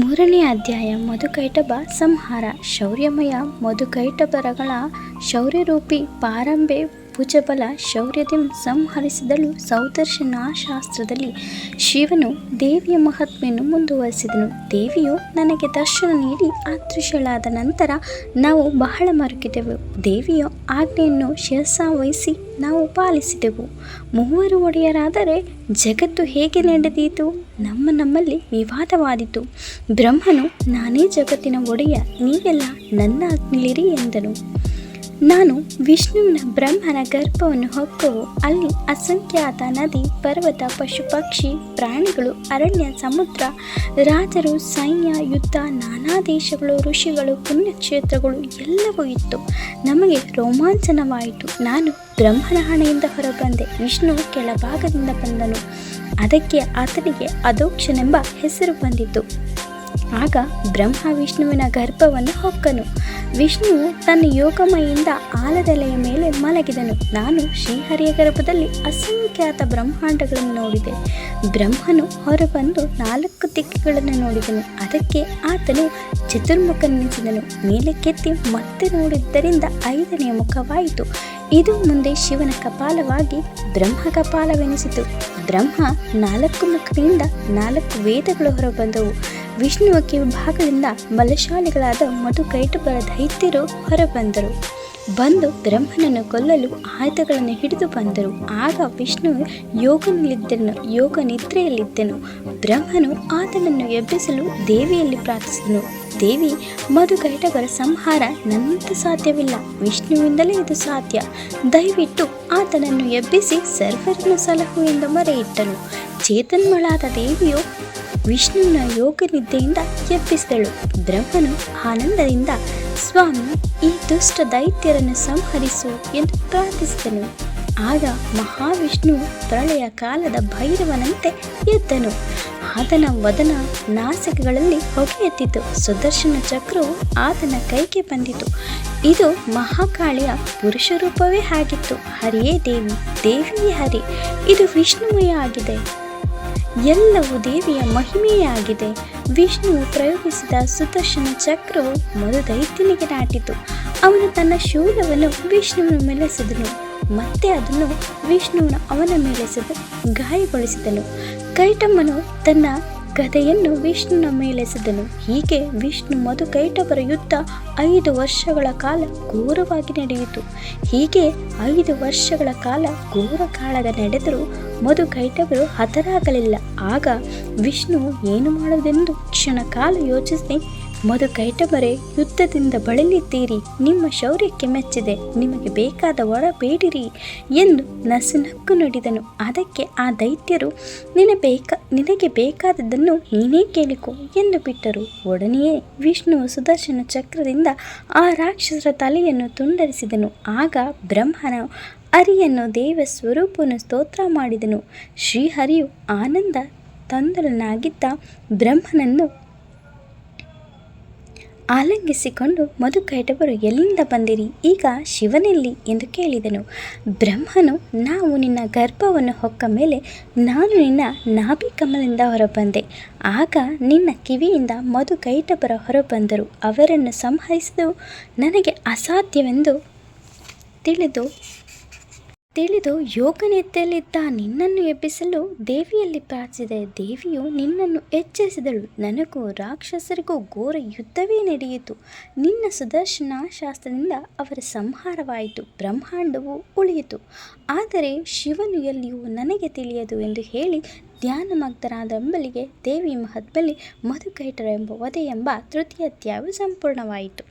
ಮೂರನೇ ಅಧ್ಯಾಯ ಮಧುಕೈಟಭ ಸಂಹಾರ. ಶೌರ್ಯಮಯ ಮಧುಕೈಟಭರಗಳ ಶೌರ್ಯರೂಪಿ ಪಾರಂಬೆ ಭುಜಬಲ ಶೌರ್ಯದಿಂ ಸಂಹರಿಸಿದಳು. ಸೌದರ್ಶನ ಶಾಸ್ತ್ರದಲ್ಲಿ ಶಿವನು ದೇವಿಯ ಮಹತ್ಮೆಯನ್ನು ಮುಂದುವರಿಸಿದನು. ದೇವಿಯು ನನಗೆ ದರ್ಶನ ನೀಡಿ ಅದೃಶ್ಯಳಾದ ನಂತರ ನಾವು ಬಹಳ ಮರುಗಿದೆವು ದೇವಿಯ ಆಜ್ಞೆಯನ್ನು ಶಿರಸಾವಹಿಸಿ ನಾವು ಪಾಲಿಸಿದೆವು. ಮೂವರು ಒಡೆಯರಾದರೆ ಜಗತ್ತು ಹೇಗೆ ನಡೆದೀತು? ನಮ್ಮ ನಮ್ಮಲ್ಲಿ ವಿವಾದವಾದಿತು. ಬ್ರಹ್ಮನು, ನಾನೇ ಜಗತ್ತಿನ ಒಡೆಯ, ನೀವೆಲ್ಲ ನನ್ನ ಅಗ್ನಿಲಿರಿ ಎಂದನು. ನಾನು ವಿಷ್ಣುವಿನ ಬ್ರಹ್ಮನ ಗರ್ಭವನ್ನು ಹೊಕ್ಕವು ಅಲ್ಲಿ ಅಸಂಖ್ಯಾತ ನದಿ, ಪರ್ವತ, ಪಶು, ಪಕ್ಷಿ, ಪ್ರಾಣಿಗಳು, ಅರಣ್ಯ, ಸಮುದ್ರ, ರಾಜರು, ಸೈನ್ಯ, ಯುದ್ಧ, ನಾನಾ ದೇಶಗಳು, ಋಷಿಗಳು, ಪುಣ್ಯಕ್ಷೇತ್ರಗಳು ಎಲ್ಲವೂ ಇತ್ತು. ನಮಗೆ ರೋಮಾಂಚನವಾಯಿತು. ನಾನು ಬ್ರಹ್ಮನ ಹಣೆಯಿಂದ ಹೊರಬಂದೆ. ವಿಷ್ಣು ಕೆಳಭಾಗದಿಂದ ಬಂದನು. ಅದಕ್ಕೆ ಆತನಿಗೆ ಅದೋಕ್ಷನೆಂಬ ಹೆಸರು ಬಂದಿತು ಆಗ ಬ್ರಹ್ಮ ವಿಷ್ಣುವಿನ ಗರ್ಭವನ್ನು ಹೊಕ್ಕನು. ವಿಷ್ಣು ತನ್ನ ಯೋಗಮಯಿಂದ ಆಲದೆಲೆಯ ಮೇಲೆ ಮಲಗಿದನು. ನಾನು ಶ್ರೀಹರಿಯ ಗರ್ಭದಲ್ಲಿ ಅಸಂಖ್ಯಾತ ಬ್ರಹ್ಮಾಂಡಗಳನ್ನು ನೋಡಿದೆ. ಬ್ರಹ್ಮನು ಹೊರಬಂದು ನಾಲ್ಕು ದಿಕ್ಕುಗಳನ್ನು ನೋಡಿದನು. ಅದಕ್ಕೆ ಆತನು ಮೇಲೆ ಕೆತ್ತಿ ಮತ್ತೆ ನೋಡಿದ್ದರಿಂದ ಐದನೆಯ ಮುಖವಾಯಿತು. ಇದು ಮುಂದೆ ಶಿವನ ಕಪಾಲವಾಗಿ ಬ್ರಹ್ಮ ಕಪಾಲವೆನಿಸಿತು. ಬ್ರಹ್ಮ ನಾಲ್ಕು ಮುಖದಿಂದ ನಾಲ್ಕು ವೇದಗಳು ಹೊರಬಂದವು. ವಿಷ್ಣುವ ಕಿವಿಭಾಗದಿಂದ ಬಲಶಾಲಿಗಳಾದ ಮಧುಕೈಟುಬರ ದೈತ್ಯರು ಹೊರಬಂದರು. ಬಂದು ಬ್ರಹ್ಮನನ್ನು ಕೊಲ್ಲಲು ಆಯುಧಗಳನ್ನು ಹಿಡಿದು ಬಂದರು. ಆಗ ವಿಷ್ಣು ಯೋಗನಲ್ಲಿದ್ದನು ಯೋಗ ನಿದ್ರೆಯಲ್ಲಿದ್ದನು ಬ್ರಹ್ಮನು ಆತನನ್ನು ಎಬ್ಬಿಸಲು ದೇವಿಯಲ್ಲಿ ಪ್ರಾರ್ಥಿಸಿದನು. ದೇವಿ ಮಧುಕೈಟವರ ಸಂಹಾರ ನನ್ನಿಂದ ಸಾಧ್ಯವಿಲ್ಲ. ವಿಷ್ಣುವಿಂದಲೇ ಇದು ಸಾಧ್ಯ. ದಯವಿಟ್ಟು ಆತನನ್ನು ಎಬ್ಬಿಸಿ ಸರ್ವರನ್ನು ಸಲಹು ಎಂದು ಮರೆಯಿಟ್ಟನು. ಚೇತನ್ಮಳಾದ ದೇವಿಯು ವಿಷ್ಣುವಿನ ಯೋಗ ನಿದ್ದೆಯಿಂದ ಎಬ್ಬಿಸಿದಳು. ಬ್ರಹ್ಮನು ಆನಂದದಿಂದ, ಸ್ವಾಮಿ, ಈ ದುಷ್ಟ ದೈತ್ಯರನ್ನು ಸಂಹರಿಸು ಎಂದು ಪ್ರಾರ್ಥಿಸಿದನು. ಆಗ ಮಹಾವಿಷ್ಣು ಪ್ರಳಯ ಕಾಲದ ಭೈರವನಂತೆ ಎದ್ದನು. ಆತನ ವದನ ನಾಸಿಕಗಳಲ್ಲಿ ಹೊಗೆಯತ್ತಿತು. ಸುದರ್ಶನ ಚಕ್ರವು ಆತನ ಕೈಗೆ ಬಂದಿತು. ಇದು ಮಹಾಕಾಳಿಯ ಪುರುಷ ರೂಪವೇ ಆಗಿತ್ತು. ಹರಿಯೇ ದೇವಿ, ದೇವಿಯೇ ಹರಿ, ಇದು ವಿಷ್ಣುಮಯ ಆಗಿದೆ. ಎಲ್ಲವೂ ದೇವಿಯ ಮಹಿಮೆಯೇ ಆಗಿದೆ. ವಿಷ್ಣುವು ಪ್ರಯೋಗಿಸಿದ ಸುದರ್ಶನ ಚಕ್ರವು ಮಧುದೈತ್ಯನಿಗೆ ನಾಟಿತು. ಅವನು ತನ್ನ ಶೂಲವನ್ನು ವಿಷ್ಣುವನ್ನು ಮೇಲೆಸೆದನು ಮತ್ತೆ ಅದನ್ನು ವಿಷ್ಣುವಿನ ಅವನ ಮೇಲೆಸೆದು ಗಾಯಗೊಳಿಸಿದನು. ಕೈಟಮ್ಮನು ತನ್ನ ಗದೆಯನ್ನು ವಿಷ್ಣುವಿನ ಮೇಲೆಸೆದನು ಹೀಗೆ ವಿಷ್ಣು ಮಧು ಕೈಟವರ ಯುದ್ಧ ಐದು ವರ್ಷಗಳ ಕಾಲ ಘೋರವಾಗಿ ನಡೆಯಿತು. ಹೀಗೆ ಐದು ವರ್ಷಗಳ ಕಾಲ ಘೋರ ಕಾಳಗ ನಡೆದರೂ ಮಧು ಕೈಟವರು ಹತರಾಗಲಿಲ್ಲ. ಆಗ ವಿಷ್ಣು ಏನು ಮಾಡುವುದೆಂದು ಕ್ಷಣ ಕಾಲ ಯೋಚಿಸಿ ಮಧು ಕೈಟಬರೆ, ಯುದ್ಧದಿಂದ ಬಳಲಿದ್ದೀರಿ. ನಿಮ್ಮ ಶೌರ್ಯಕ್ಕೆ ಮೆಚ್ಚಿದೆ. ನಿಮಗೆ ಬೇಕಾದ ವರ ಬೇಡಿರಿ ಎಂದು ನಸುನಕ್ಕು ನುಡಿದನು. ಅದಕ್ಕೆ ಆ ದೈತ್ಯರು ನಿನ ಬೇಕ, ನಿನಗೆ ಬೇಕಾದದ್ದನ್ನು ನೀನೇ ಕೇಳಿಕೊ ಎಂದು ಬಿಟ್ಟರು. ಒಡನೆಯೇ ವಿಷ್ಣು ಸುದರ್ಶನ ಚಕ್ರದಿಂದ ಆ ರಾಕ್ಷಸರ ತಲೆಯನ್ನು ತುಂಡರಿಸಿದನು. ಆಗ ಬ್ರಹ್ಮನ ಹರಿಯನ್ನು ದೇವ ಸ್ವರೂಪವನ್ನು ಸ್ತೋತ್ರ ಮಾಡಿದನು. ಶ್ರೀಹರಿಯು ಆನಂದ ತಂದರನಾಗಿದ್ದ ಬ್ರಹ್ಮನನ್ನು ಆಲಂಗಿಸಿಕೊಂಡು ಮಧುಕೈಟವರು ಎಲ್ಲಿಂದ ಬಂದಿರಿ? ಈಗ ಶಿವನೆಲ್ಲಿ ಎಂದು ಕೇಳಿದನು. ಬ್ರಹ್ಮನು, ನಾವು ನಿನ್ನ ಗರ್ಭವನ್ನು ಹೊಕ್ಕ ಮೇಲೆ ನಾನು ನಿನ್ನ ನಾಭಿ ಕಮಲಿಂದ ಹೊರಬಂದೆ. ಆಗ ನಿನ್ನ ಕಿವಿಯಿಂದ ಮಧುಕೈಟಬರ ಹೊರಬಂದರು. ಅವರನ್ನು ಸಂಹರಿಸಿದು ನನಗೆ ಅಸಾಧ್ಯವೆಂದು ತಿಳಿದು ತಿಳಿದು ಯೋಗನೆದ್ದಲಿದ್ದ ನಿನ್ನನ್ನು ಎಬ್ಬಿಸಲು ದೇವಿಯಲ್ಲಿ ಪ್ರಾರ್ಥಿಸಿದ ದೇವಿಯು ನಿನ್ನನ್ನು ಎಚ್ಚರಿಸಿದಳು. ನನಗೂ ರಾಕ್ಷಸರಿಗೂ ಘೋರ ಯುದ್ಧವೇ ನಡೆಯಿತು. ನಿನ್ನ ಸುದರ್ಶನ ಶಾಸ್ತ್ರದಿಂದ ಅವರ ಸಂಹಾರವಾಯಿತು. ಬ್ರಹ್ಮಾಂಡವು ಉಳಿಯಿತು. ಆದರೆ ಶಿವನು ಎಲ್ಲಿಯೂ ನನಗೆ ತಿಳಿಯದು ಎಂದು ಹೇಳಿ ಧ್ಯಾನಮಗ್ಧರಾದ ಎಂಬಲಿಗೆ ದೇವಿ ಮಹತ್ಬಲಿ ಮಧುಕೈಟರ ಎಂಬ ವಧೆ ಎಂಬ ತೃತೀಯ ಅಧ್ಯಾಯವು ಸಂಪೂರ್ಣವಾಯಿತು.